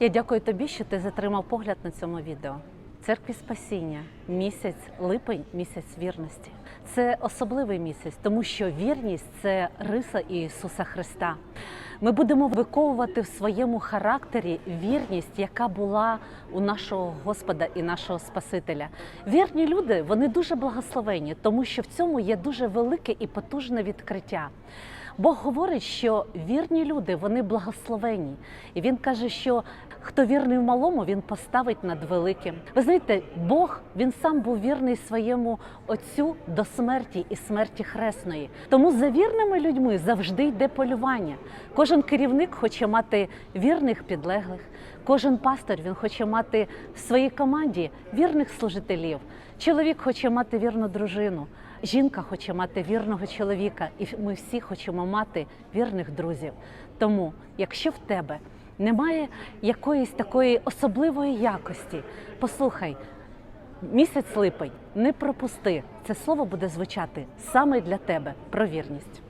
Я дякую тобі, що ти затримав погляд на цьому відео. Церкві Спасіння, місяць липень, місяць вірності. Це особливий місяць, тому що вірність це риса Ісуса Христа. Ми будемо виковувати в своєму характері вірність, яка була у нашого Господа і нашого Спасителя. Вірні люди вони дуже благословені, тому що в цьому є дуже велике і потужне відкриття. Бог говорить, що вірні люди вони благословені, і він каже, що хто вірний в малому, він поставить над великим. Ви знаєте, Бог він сам був вірний своєму отцю до смерті і смерті хресної. Тому за вірними людьми завжди йде полювання. Кожен керівник хоче мати вірних підлеглих. Кожен пастор він хоче мати в своїй команді вірних служителів. Чоловік хоче мати вірну дружину. Жінка хоче мати вірного чоловіка, і ми всі хочемо мати вірних друзів. Тому, якщо в тебе немає якоїсь такої особливої якості, послухай, місяць липень, не пропусти. Це слово буде звучати саме для тебе про вірність.